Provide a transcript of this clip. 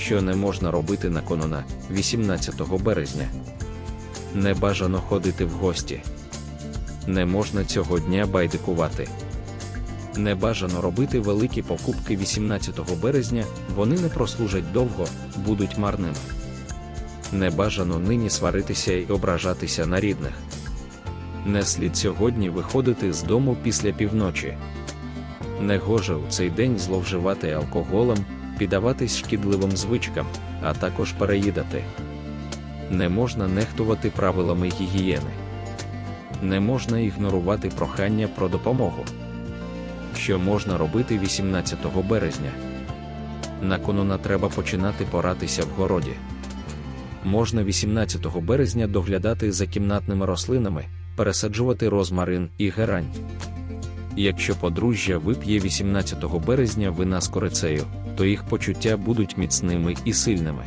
що не можна робити на конона 18 березня. Не бажано ходити в гості. Не можна цього дня байдикувати. Не бажано робити великі покупки 18 березня, вони не прослужать довго, будуть марними. Не бажано нині сваритися і ображатися на рідних. Не слід сьогодні виходити з дому після півночі. Не гоже у цей день зловживати алкоголем, піддаватись шкідливим звичкам, а також переїдати. Не можна нехтувати правилами гігієни. Не можна ігнорувати прохання про допомогу. Що можна робити 18 березня? На конона треба починати поратися в городі. Можна 18 березня доглядати за кімнатними рослинами, пересаджувати розмарин і герань. Якщо подружжя вип'є 18 березня вина з корицею, то їх почуття будуть міцними і сильними.